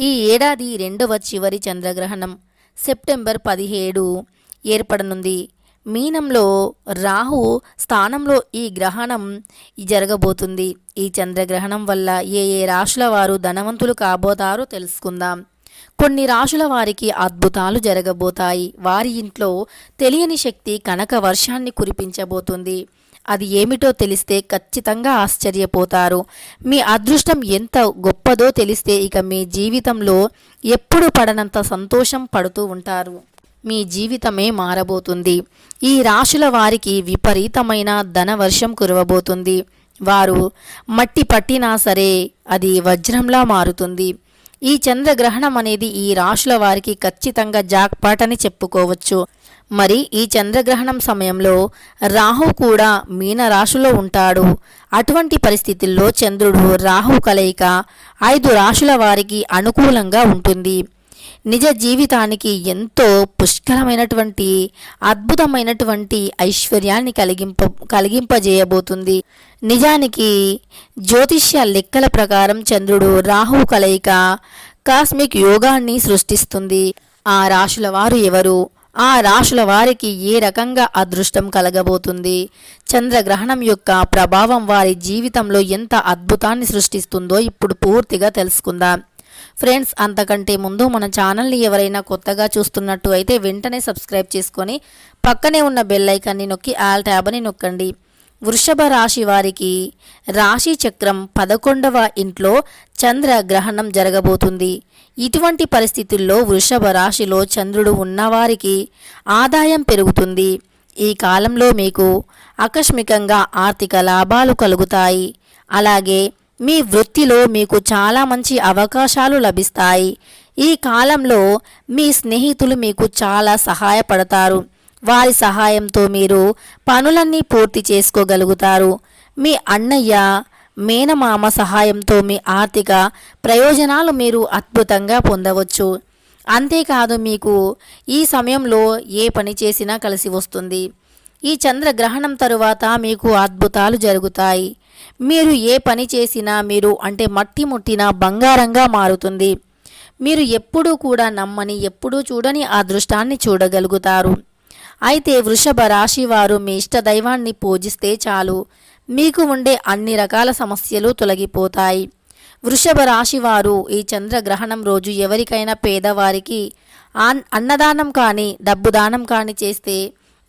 ఈ ఏడాది రెండవ చివరి చంద్రగ్రహణం సెప్టెంబర్ పదిహేడు ఏర్పడనుంది. మీనంలో రాహు స్థానంలో ఈ గ్రహణం జరగబోతుంది. ఈ చంద్రగ్రహణం వల్ల ఏ ఏ రాశుల వారు ధనవంతులు కాబోతారో తెలుసుకుందాం. కొన్ని రాశుల వారికి అద్భుతాలు జరగబోతాయి. వారి ఇంట్లో తెలియని శక్తి కనక వర్షాన్ని కురిపించబోతుంది. అది ఏమిటో తెలిస్తే ఖచ్చితంగా ఆశ్చర్యపోతారు. మీ అదృష్టం ఎంత గొప్పదో తెలిస్తే ఇక మీ జీవితంలో ఎప్పుడు పడనంత సంతోషం పడుతూ ఉంటారు. మీ జీవితమే మారబోతుంది. ఈ రాశుల వారికి విపరీతమైన ధన వర్షం కురవబోతుంది. వారు మట్టి పట్టినా సరే అది వజ్రంలా మారుతుంది. ఈ చంద్రగ్రహణం అనేది ఈ రాశుల వారికి ఖచ్చితంగా జాక్పాట్ అని చెప్పుకోవచ్చు. మరి ఈ చంద్రగ్రహణం సమయంలో రాహు కూడా మీన రాశిలో ఉంటాడు. అటువంటి పరిస్థితుల్లో చంద్రుడు రాహు కలయిక ఐదు రాశుల వారికి అనుకూలంగా ఉంటుంది. నిజ జీవితానికి ఎంతో పుష్కలమైనటువంటి అద్భుతమైనటువంటి ఐశ్వర్యాన్ని కలిగింప కలిగింపజేయబోతుంది. నిజానికి జ్యోతిష్య లెక్కల ప్రకారం చంద్రుడు రాహు కలయిక కాస్మిక్ యోగాన్ని సృష్టిస్తుంది. ఆ రాశుల వారు ఎవరు? ఆ రాశుల వారికి ఏ రకంగా అదృష్టం కలగబోతుంది? చంద్రగ్రహణం యొక్క ప్రభావం వారి జీవితంలో ఎంత అద్భుతాన్ని సృష్టిస్తుందో ఇప్పుడు పూర్తిగా తెలుసుకుందాం. ఫ్రెండ్స్ అంతకంటే ముందు మన ఛానల్ని ఎవరైనా కొత్తగా చూస్తున్నట్టు అయితే వెంటనే సబ్స్క్రైబ్ చేసుకొని పక్కనే ఉన్న బెల్ ఐకాన్ని నొక్కి ఆల్ ట్యాబ్ని నొక్కండి. వృషభ రాశి వారికి రాశి చక్రం పదకొండవ ఇంట్లో చంద్ర గ్రహణం జరగబోతుంది. ఇటువంటి పరిస్థితుల్లో వృషభ రాశిలో చంద్రుడు ఉన్నవారికి ఆదాయం పెరుగుతుంది. ఈ కాలంలో మీకు ఆకస్మికంగా ఆర్థిక లాభాలు కలుగుతాయి. అలాగే మీ వృత్తిలో మీకు చాలా మంచి అవకాశాలు లభిస్తాయి. ఈ కాలంలో మీ స్నేహితులు మీకు చాలా సహాయపడతారు. వారి సహాయంతో మీరు పనులన్నీ పూర్తి చేసుకోగలుగుతారు. మీ అన్నయ్య మేనమామ సహాయంతో మీ ఆర్థిక ప్రయోజనాలు మీరు అద్భుతంగా పొందవచ్చు. అంతేకాదు మీకు ఈ సమయంలో ఏ పని చేసినా కలిసి వస్తుంది. ఈ చంద్రగ్రహణం తరువాత మీకు అద్భుతాలు జరుగుతాయి. మీరు ఏ పని చేసినా మీరు అంటే మట్టి ముట్టినా బంగారంగా మారుతుంది. మీరు ఎప్పుడూ కూడా నమ్మని ఎప్పుడూ చూడని అదృష్టాన్ని చూడగలుగుతారు. అయితే వృషభ రాశి వారు మీ ఇష్ట దైవాన్ని పూజిస్తే చాలు. మీకు ఉండే అన్ని రకాల సమస్యలు తొలగిపోతాయి. వృషభ రాశి వారు ఈ చంద్రగ్రహణం రోజు ఎవరికైనా పేదవారికి అన్నదానం కానీ డబ్బు దానం కానీ చేస్తే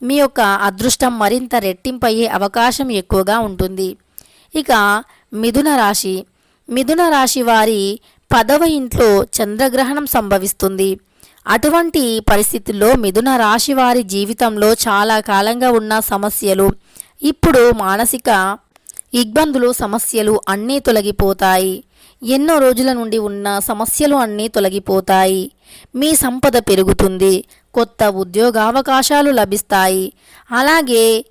మీ యొక్క అదృష్టం మరింత రెట్టింపయ్యే అవకాశం ఎక్కువగా ఉంటుంది. ఇక మిథున రాశి. మిథున రాశి వారి పదవ ఇంట్లో చంద్రగ్రహణం సంభవిస్తుంది. అటువంటి పరిస్థితుల్లో మిథున రాశి వారి జీవితంలో చాలా కాలంగా ఉన్న సమస్యలు ఇప్పుడు మానసిక ఇబ్బందులు సమస్యలు అన్నీ తొలగిపోతాయి. ఎన్నో రోజుల నుండి ఉన్న సమస్యలు అన్నీ తొలగిపోతాయి. మీ సంపద పెరుగుతుంది. కొత్త ఉద్యోగావకాశాలు లభిస్తాయి. అలాగే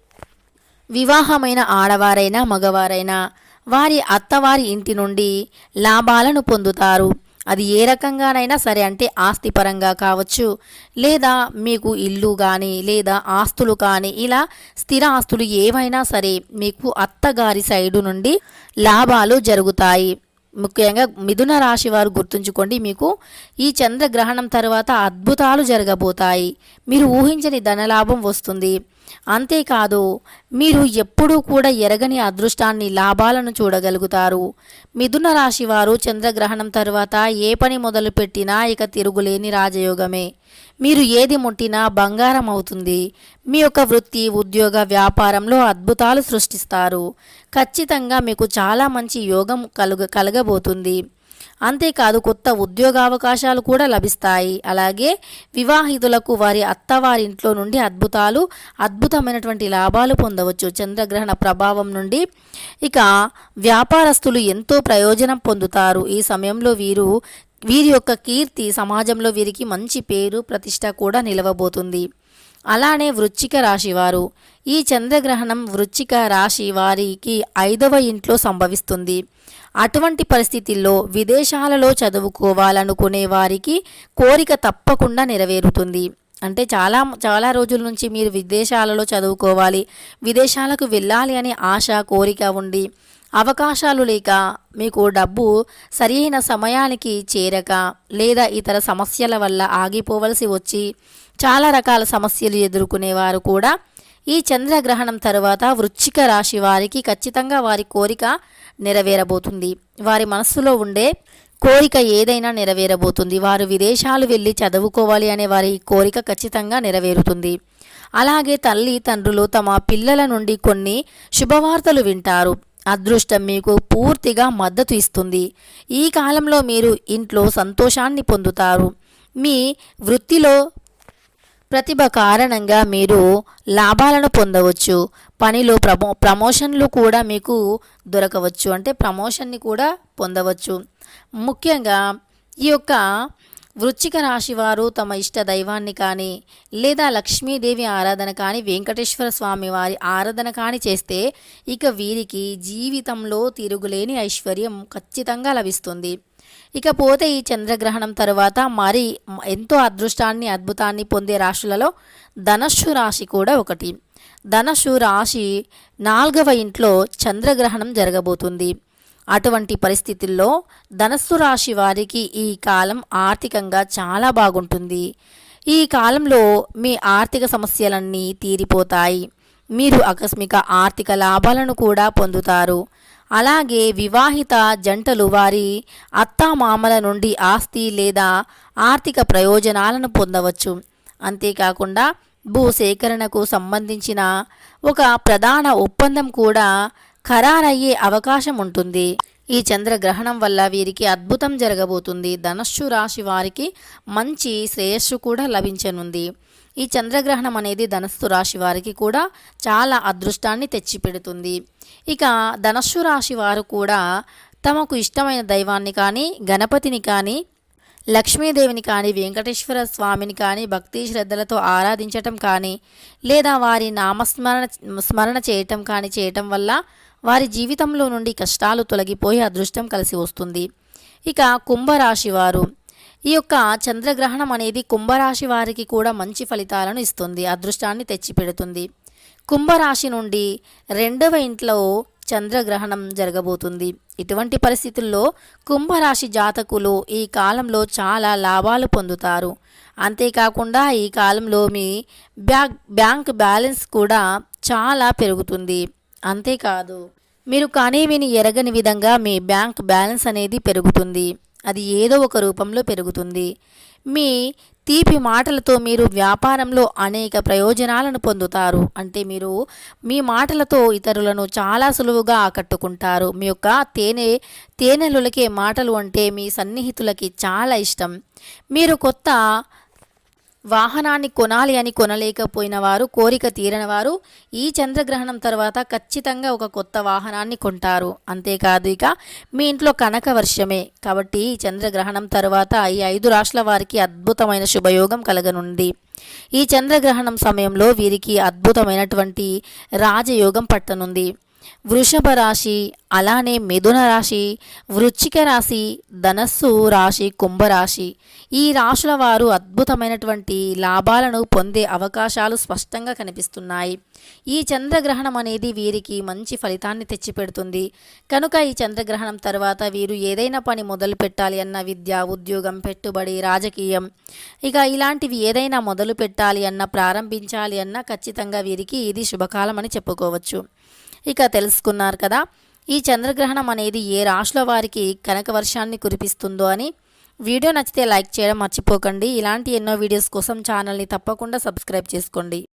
వివాహమైన ఆడవారైనా మగవారైనా వారి అత్తవారి ఇంటి నుండి లాభాలను పొందుతారు. అది ఏ రకంగానైనా సరే అంటే ఆస్తిపరంగా కావచ్చు. లేదా మీకు ఇల్లు కానీ లేదా ఆస్తులు కానీ ఇలా స్థిర ఆస్తులు ఏవైనా సరే మీకు అత్తగారి సైడు నుండి లాభాలు జరుగుతాయి. ముఖ్యంగా మిథున రాశి వారు గుర్తుంచుకోండి మీకు ఈ చంద్రగ్రహణం తర్వాత అద్భుతాలు జరగబోతాయి. మీరు ఊహించని ధనలాభం వస్తుంది. అంతేకాదు మీరు ఎప్పుడూ కూడా ఎరగని అదృష్టాన్ని లాభాలను చూడగలుగుతారు. మిథున రాశి వారు చంద్రగ్రహణం తర్వాత ఏ పని మొదలుపెట్టినా ఇక తిరుగులేని రాజయోగమే. మీరు ఏది ముట్టినా బంగారం అవుతుంది. మీ యొక్క వృత్తి ఉద్యోగ వ్యాపారంలో అద్భుతాలు సృష్టిస్తారు. ఖచ్చితంగా మీకు చాలా మంచి యోగం కలుగ కలగబోతుంది. అంతేకాదు కొత్త ఉద్యోగావకాశాలు కూడా లభిస్తాయి. అలాగే వివాహితులకు వారి అత్తవారింట్లో నుండి అద్భుతాలు అద్భుతమైనటువంటి లాభాలు పొందవచ్చు. చంద్రగ్రహణ ప్రభావం నుండి ఇక వ్యాపారస్తులు ఎంతో ప్రయోజనం పొందుతారు. ఈ సమయంలో వీరు వీరి యొక్క కీర్తి సమాజంలో వీరికి మంచి పేరు ప్రతిష్ట కూడా నిలవబోతుంది. అలానే వృచ్చిక రాశివారు ఈ చంద్రగ్రహణం వృచ్చిక రాశి వారికి ఐదవ ఇంట్లో సంభవిస్తుంది. అటువంటి పరిస్థితుల్లో విదేశాలలో చదువుకోవాలనుకునే వారికి కోరిక తప్పకుండా నెరవేరుతుంది. అంటే చాలా చాలా రోజుల నుంచి మీరు విదేశాలలో చదువుకోవాలి విదేశాలకు వెళ్ళాలి అనే ఆశ కోరిక ఉండి అవకాశాలు లేక మీకు డబ్బు సరైన సమయానికి చేరక లేదా ఇతర సమస్యల వల్ల ఆగిపోవలసి వచ్చి చాలా రకాల సమస్యలు ఎదుర్కొనేవారు కూడా ఈ చంద్రగ్రహణం తరువాత వృశ్చిక రాశి వారికి ఖచ్చితంగా వారి కోరిక నెరవేరబోతుంది. వారి మనస్సులో ఉండే కోరిక ఏదైనా నెరవేరబోతుంది. వారు విదేశాలు వెళ్ళి చదువుకోవాలి అనే వారి కోరిక ఖచ్చితంగా నెరవేరుతుంది. అలాగే తల్లి తండ్రులు తమ పిల్లల నుండి కొన్ని శుభవార్తలు వింటారు. అదృష్టం మీకు పూర్తిగా మద్దతు ఇస్తుంది. ఈ కాలంలో మీరు ఇంట్లో సంతోషాన్ని పొందుతారు. మీ వృత్తిలో ప్రతిభ కారణంగా మీరు లాభాలను పొందవచ్చు. పనిలో ప్రమో ప్రమోషన్లు కూడా మీకు దొరకవచ్చు. అంటే ప్రమోషన్ని కూడా పొందవచ్చు. ముఖ్యంగా ఈ యొక్క వృచ్చిక రాశి వారు తమ ఇష్ట దైవాన్ని కానీ లేదా లక్ష్మీదేవి ఆరాధన కానీ వెంకటేశ్వర స్వామి వారి ఆరాధన కానీ చేస్తే ఇక వీరికి జీవితంలో తిరుగులేని ఐశ్వర్యం ఖచ్చితంగా లభిస్తుంది. ఇకపోతే ఈ చంద్రగ్రహణం తరువాత మరి ఎంతో అదృష్టాన్ని అద్భుతాన్ని పొందే రాశులలో ధనస్సు రాశి కూడా ఒకటి. ధనస్సు రాశి నాలుగవ ఇంట్లో చంద్రగ్రహణం జరగబోతుంది. అటువంటి పరిస్థితుల్లో ధనస్సు రాశి వారికి ఈ కాలం ఆర్థికంగా చాలా బాగుంటుంది. ఈ కాలంలో మీ ఆర్థిక సమస్యలన్నీ తీరిపోతాయి. మీరు ఆకస్మిక ఆర్థిక లాభాలను కూడా పొందుతారు. అలాగే వివాహిత జంటలు వారి అత్తామామల నుండి ఆస్తి లేదా ఆర్థిక ప్రయోజనాలను పొందవచ్చు. అంతేకాకుండా భూసేకరణకు సంబంధించిన ఒక ప్రధాన ఒప్పందం కూడా ఖరారయ్యే అవకాశం ఉంటుంది. ఈ చంద్రగ్రహణం వల్ల వీరికి అద్భుతం జరగబోతుంది. ధనస్సు రాశి వారికి మంచి శ్రేయస్సు కూడా లభించనుంది. ఈ చంద్రగ్రహణం అనేది ధనస్సు రాశి వారికి కూడా చాలా అదృష్టాన్ని తెచ్చిపెడుతుంది. ఇక ధనస్సు రాశి వారు కూడా తమకు ఇష్టమైన దైవాన్ని కానీ గణపతిని కానీ లక్ష్మీదేవిని కానీ వెంకటేశ్వర స్వామిని కానీ భక్తి శ్రద్ధలతో ఆరాధించటం కానీ లేదా వారి నామస్మరణ స్మరణ చేయటం కానీ చేయటం వల్ల వారి జీవితంలో నుండి కష్టాలు తొలగిపోయి అదృష్టం కలిసి వస్తుంది. ఇక కుంభరాశి వారు ఈ యొక్క చంద్రగ్రహణం అనేది కుంభరాశి వారికి కూడా మంచి ఫలితాలను ఇస్తుంది అదృష్టాన్ని తెచ్చిపెడుతుంది. కుంభరాశి నుండి రెండవ ఇంట్లో చంద్రగ్రహణం జరగబోతుంది. ఇటువంటి పరిస్థితుల్లో కుంభరాశి జాతకులు ఈ కాలంలో చాలా లాభాలు పొందుతారు. అంతేకాకుండా ఈ కాలంలో మీ బ్యాక్ బ్యాంక్ బ్యాలెన్స్ కూడా చాలా పెరుగుతుంది. అంతేకాదు మీరు కానీ విని ఎరగని విధంగా మీ బ్యాంక్ బ్యాలెన్స్ అనేది పెరుగుతుంది. అది ఏదో ఒక రూపంలో పెరుగుతుంది. మీ తీపి మాటలతో మీరు వ్యాపారంలో అనేక ప్రయోజనాలను పొందుతారు. అంటే మీరు మీ మాటలతో ఇతరులను చాలా సులువుగా ఆకట్టుకుంటారు. మీ యొక్క తేనె తేనెలులకే మాటలు అంటే మీ సన్నిహితులకి చాలా ఇష్టం. మీరు కొత్త వాహనాన్ని కొనాలి అని కొనలేకపోయిన వారు కోరిక తీరని వారు ఈ చంద్రగ్రహణం తర్వాత ఖచ్చితంగా ఒక కొత్త వాహనాన్ని కొంటారు. అంతేకాదు ఇక మీ ఇంట్లో కనక వర్షమే. కాబట్టి ఈ చంద్రగ్రహణం తర్వాత ఈ ఐదు రాష్ట్రాల వారికి అద్భుతమైన శుభయోగం కలగనుంది. ఈ చంద్రగ్రహణం సమయంలో వీరికి అద్భుతమైనటువంటి రాజయోగం పట్టనుంది. వృషభ రాశి అలానే మిథున రాశి వృచ్చిక రాశి ధనస్సు రాశి కుంభరాశి ఈ రాశుల వారు అద్భుతమైనటువంటి లాభాలను పొందే అవకాశాలు స్పష్టంగా కనిపిస్తున్నాయి. ఈ చంద్రగ్రహణం అనేది వీరికి మంచి ఫలితాన్ని తెచ్చిపెడుతుంది. కనుక ఈ చంద్రగ్రహణం తర్వాత వీరు ఏదైనా పని మొదలు పెట్టాలి అన్న విద్య ఉద్యోగం పెట్టుబడి రాజకీయం ఇక ఇలాంటివి ఏదైనా మొదలు పెట్టాలి అన్న ప్రారంభించాలి అన్న ఖచ్చితంగా వీరికి ఇది శుభకాలం అని చెప్పుకోవచ్చు. ఇక తెలుసుకున్నారు కదా. ఈ చంద్రగ్రహణం అనేది ఏ రాశుల వారికి కనక వర్షాన్ని కురిపిస్తుందో అని. వీడియో నచ్చితే లైక్ చేయడం మర్చిపోకండి. ఇలాంటి ఎన్నో వీడియోస్ కోసం ఛానల్ని తప్పకుండా సబ్స్క్రైబ్ చేసుకోండి.